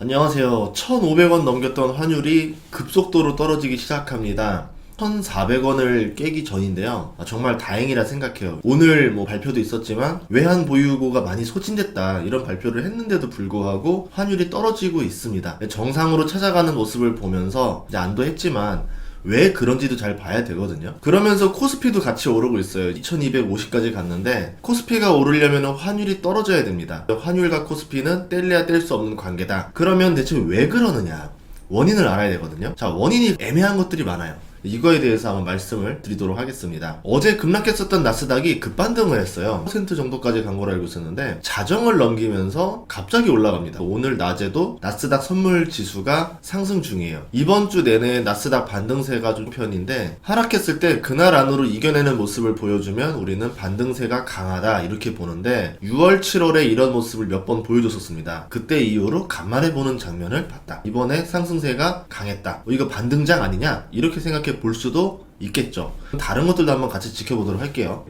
안녕하세요. 1,500원 넘겼던 환율이 급속도로 떨어지기 시작합니다. 1,400원을 깨기 전인데요. 아, 정말 다행이라 생각해요. 오늘 뭐 발표도 있었지만 외환 보유고가 많이 소진됐다 이런 발표를 했는데도 불구하고 환율이 떨어지고 있습니다. 정상으로 찾아가는 모습을 보면서 이제 안도했지만 왜 그런지도 잘 봐야 되거든요. 그러면서 코스피도 같이 오르고 있어요. 2250까지 갔는데 코스피가 오르려면 환율이 떨어져야 됩니다. 환율과 코스피는 뗄래야 뗄 수 없는 관계다. 그러면 대체 왜 그러느냐? 원인을 알아야 되거든요. 자, 원인이 애매한 것들이 많아요. 이거에 대해서 한번 말씀을 드리도록 하겠습니다. 어제 급락했었던 나스닥이 급반등을 했어요. 10% 정도까지 간 걸로 알고 있었는데 자정을 넘기면서 갑자기 올라갑니다. 오늘 낮에도 나스닥 선물 지수가 상승 중이에요. 이번 주 내내 나스닥 반등세가 좀 편인데 하락했을 때 그날 안으로 이겨내는 모습을 보여주면 우리는 반등세가 강하다 이렇게 보는데 6월, 7월에 이런 모습을 몇 번 보여줬었습니다. 그때 이후로 간만에 보는 장면을 봤다. 이번에 상승세가 강했다. 어, 이거 반등장 아니냐? 이렇게 생각해 볼 수도 있겠죠. 다른 것들도 한번 같이 지켜보도록 할게요.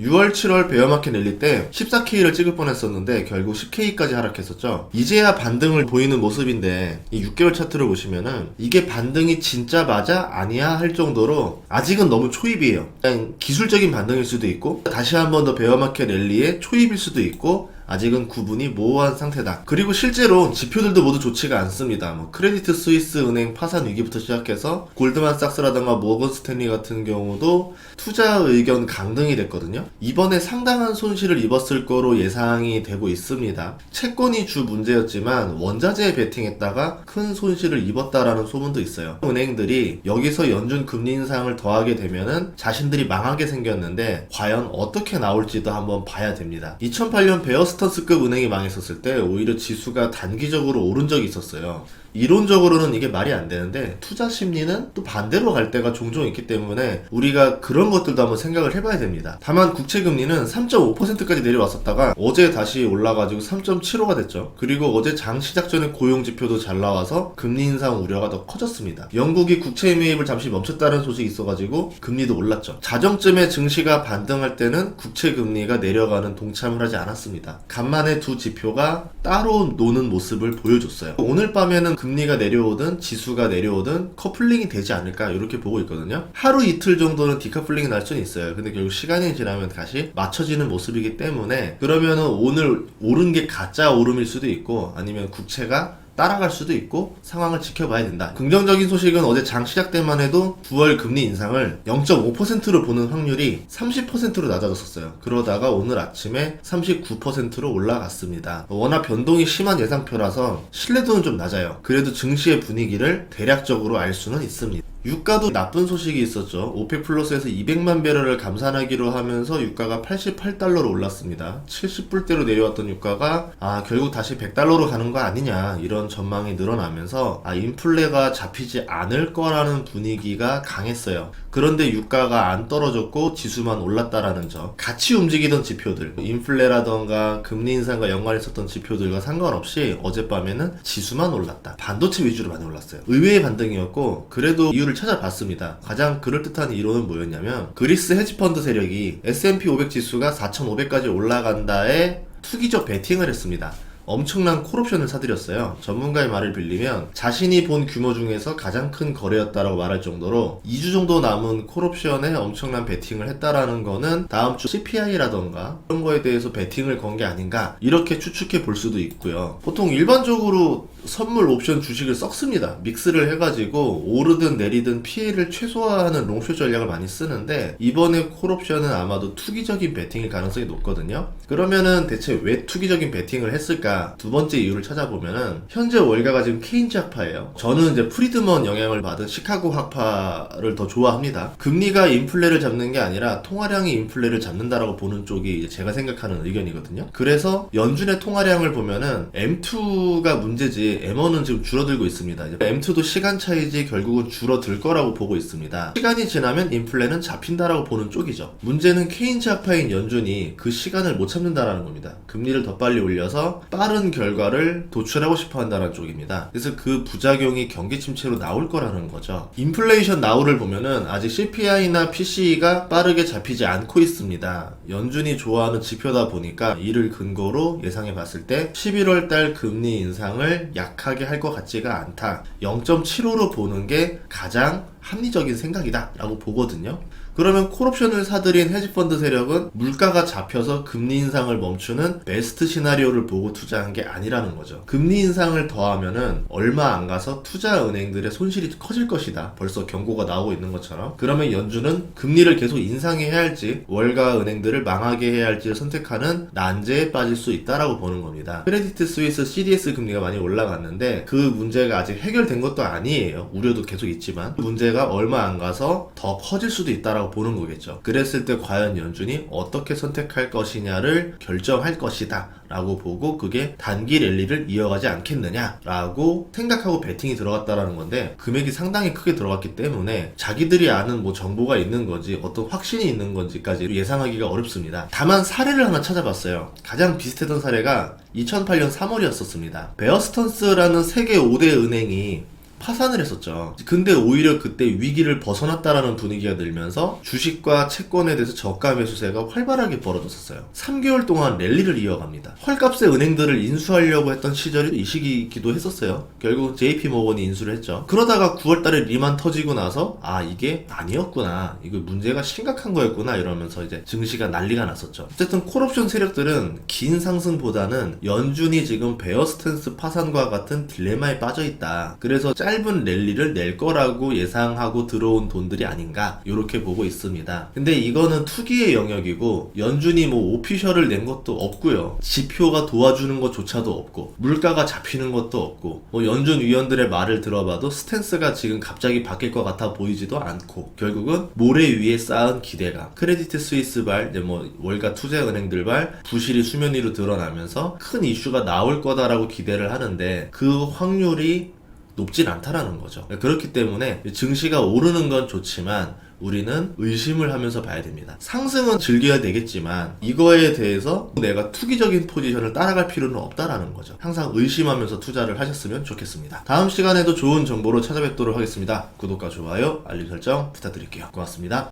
6월, 7월 베어마켓 랠리 때 14K를 찍을 뻔했었는데 결국 10K까지 하락했었죠. 이제야 반등을 보이는 모습인데 이 6개월 차트를 보시면은 이게 반등이 진짜 맞아 아니야 할 정도로 아직은 너무 초입이에요. 그냥 기술적인 반등일 수도 있고 다시 한번 더 베어마켓 랠리의 초입일 수도 있고 아직은 구분이 모호한 상태다. 그리고 실제로 지표들도 모두 좋지가 않습니다. 뭐 크레디트 스위스 은행 파산 위기부터 시작해서 골드만삭스라든가 모건 스탠리 같은 경우도 투자 의견 강등이 됐거든요. 이번에 상당한 손실을 입었을 거로 예상이 되고 있습니다. 채권이 주 문제였지만 원자재에 베팅했다가 큰 손실을 입었다라는 소문도 있어요. 은행들이 여기서 연준 금리 인상을 더하게 되면은 자신들이 망하게 생겼는데 과연 어떻게 나올지도 한번 봐야 됩니다. 2008년 베어스 턴스급 은행이 망했었을 때 오히려 지수가 단기적으로 오른 적이 있었어요. 이론적으로는 이게 말이 안 되는데 투자 심리는 또 반대로 갈 때가 종종 있기 때문에 우리가 그런 것들도 한번 생각을 해봐야 됩니다. 다만 국채 금리는 3.5%까지 내려왔었다가 어제 다시 올라가지고 3.75가 됐죠. 그리고 어제 장 시작 전에 고용 지표도 잘 나와서 금리 인상 우려가 더 커졌습니다. 영국이 국채 매입을 잠시 멈췄다는 소식이 있어가지고 금리도 올랐죠. 자정쯤에 증시가 반등할 때는 국채 금리가 내려가는 동참을 하지 않았습니다. 간만에 두 지표가 따로 노는 모습을 보여줬어요. 오늘 밤에는 금리가 내려오든 지수가 내려오든 커플링이 되지 않을까 이렇게 보고 있거든요. 하루 이틀 정도는 디커플링이 날 수는 있어요. 근데 결국 시간이 지나면 다시 맞춰지는 모습이기 때문에 그러면은 오늘 오른 게 가짜 오름일 수도 있고 아니면 국채가 따라갈 수도 있고 상황을 지켜봐야 된다. 긍정적인 소식은 어제 장 시작 때만 해도 9월 금리 인상을 0.5%로 보는 확률이 30%로 낮아졌었어요. 그러다가 오늘 아침에 39%로 올라갔습니다. 워낙 변동이 심한 예상표라서 신뢰도는 좀 낮아요. 그래도 증시의 분위기를 대략적으로 알 수는 있습니다. 유가도 나쁜 소식이 있었죠. 오펙 플러스에서 200만 배럴을 감산하기로 하면서 유가가 88달러로 올랐습니다. 70불대로 내려왔던 유가가 아 결국 다시 100달러로 가는 거 아니냐 이런 전망이 늘어나면서 아 인플레가 잡히지 않을 거라는 분위기가 강했어요. 그런데 유가가 안 떨어졌고 지수만 올랐다라는 점. 같이 움직이던 지표들, 인플레라던가 금리 인상과 연관이 있었던 지표들과 상관없이 어젯밤에는 지수만 올랐다. 반도체 위주로 많이 올랐어요. 의외의 반등이었고 그래도 이유를 찾아봤습니다. 가장 그럴듯한 이론은 뭐였냐면 그리스 헤지펀드 세력이 S&P 500 지수가 4,500까지 올라간다에 투기적 베팅을 했습니다. 엄청난 콜옵션을 사들였어요. 전문가의 말을 빌리면 자신이 본 규모 중에서 가장 큰 거래였다라고 말할 정도로 2주 정도 남은 콜옵션에 엄청난 베팅을 했다라는 거는 다음 주 CPI라던가 그런 거에 대해서 베팅을 건 게 아닌가 이렇게 추측해 볼 수도 있고요. 보통 일반적으로 선물 옵션 주식을 썩습니다. 믹스를 해가지고 오르든 내리든 피해를 최소화하는 롱숏 전략을 많이 쓰는데 이번에 콜옵션은 아마도 투기적인 베팅일 가능성이 높거든요. 그러면은 대체 왜 투기적인 베팅을 했을까? 두 번째 이유를 찾아보면은 현재 월가가 지금 케인즈 학파예요. 저는 이제 프리드먼 영향을 받은 시카고 학파를 더 좋아합니다. 금리가 인플레를 잡는 게 아니라 통화량이 인플레를 잡는다라고 보는 쪽이 제가 생각하는 의견이거든요. 그래서 연준의 통화량을 보면은 M2가 문제지 M1은 지금 줄어들고 있습니다. 이제 M2도 시간 차이지 결국은 줄어들 거라고 보고 있습니다. 시간이 지나면 인플레는 잡힌다라고 보는 쪽이죠. 문제는 케인즈 아파인 연준이 그 시간을 못 참는다라는 겁니다. 금리를 더 빨리 올려서 빠른 결과를 도출하고 싶어 한다는 쪽입니다. 그래서 그 부작용이 경기 침체로 나올 거라는 거죠. 인플레이션 나우를 보면은 아직 CPI나 PCE가 빠르게 잡히지 않고 있습니다. 연준이 좋아하는 지표다 보니까 이를 근거로 예상해 봤을 때 11월 달 금리 인상을 약하게 할 것 같지가 않다. 0.75로 보는 게 가장 합리적인 생각이다 라고 보거든요. 그러면 콜옵션을 사들인 헤지펀드 세력은 물가가 잡혀서 금리 인상을 멈추는 베스트 시나리오를 보고 투자한 게 아니라는 거죠. 금리 인상을 더하면은 얼마 안 가서 투자 은행들의 손실이 커질 것이다. 벌써 경고가 나오고 있는 것처럼. 그러면 연준은 금리를 계속 인상해야 할지 월가 은행들을 망하게 해야 할지를 선택하는 난제에 빠질 수 있다라고 보는 겁니다. 크레디트 스위스 CDS 금리가 많이 올라갔는데 그 문제가 아직 해결된 것도 아니에요. 우려도 계속 있지만 그 문제가 얼마 안 가서 더 커질 수도 있다라고 보는 거겠죠. 그랬을 때 과연 연준이 어떻게 선택할 것이냐를 결정할 것이다. 라고 보고 그게 단기 랠리를 이어가지 않겠느냐 라고 생각하고 베팅이 들어갔다라는 건데 금액이 상당히 크게 들어갔기 때문에 자기들이 아는 뭐 정보가 있는 건지 어떤 확신이 있는 건지까지 예상하기가 어렵습니다. 다만 사례를 하나 찾아봤어요. 가장 비슷했던 사례가 2008년 3월이었었습니다. 베어스턴스라는 세계 5대 은행이 파산을 했었죠. 근데 오히려 그때 위기를 벗어났다라는 분위기가 들면서 주식과 채권에 대해서 저가 매수세가 활발하게 벌어졌었어요. 3개월 동안 랠리를 이어갑니다. 헐값의 은행들을 인수하려고 했던 시절이 이 시기이기도 했었어요. 결국 JP 모건이 인수를 했죠. 그러다가 9월 달에 리만 터지고 나서 아 이게 아니었구나. 이거 문제가 심각한 거였구나 이러면서 이제 증시가 난리가 났었죠. 어쨌든 콜옵션 세력들은 긴 상승보다는 연준이 지금 베어스텐스 파산과 같은 딜레마에 빠져 있다. 그래서 짧은 랠리를 낼 거라고 예상하고 들어온 돈들이 아닌가 이렇게 보고 있습니다. 근데 이거는 투기의 영역이고 연준이 뭐 오피셜을 낸 것도 없고요. 지표가 도와주는 것조차도 없고 물가가 잡히는 것도 없고 뭐 연준 위원들의 말을 들어봐도 스탠스가 지금 갑자기 바뀔 것 같아 보이지도 않고 결국은 모래 위에 쌓은 기대감 크레디트 스위스발 이제 뭐 월가 투자 은행들 발 부실이 수면 위로 드러나면서 큰 이슈가 나올 거다라고 기대를 하는데 그 확률이 높진 않다라는 거죠. 그렇기 때문에 증시가 오르는 건 좋지만 우리는 의심을 하면서 봐야 됩니다. 상승은 즐겨야 되겠지만 이거에 대해서 내가 투기적인 포지션을 따라갈 필요는 없다라는 거죠. 항상 의심하면서 투자를 하셨으면 좋겠습니다. 다음 시간에도 좋은 정보로 찾아뵙도록 하겠습니다. 구독과 좋아요, 알림 설정 부탁드릴게요. 고맙습니다.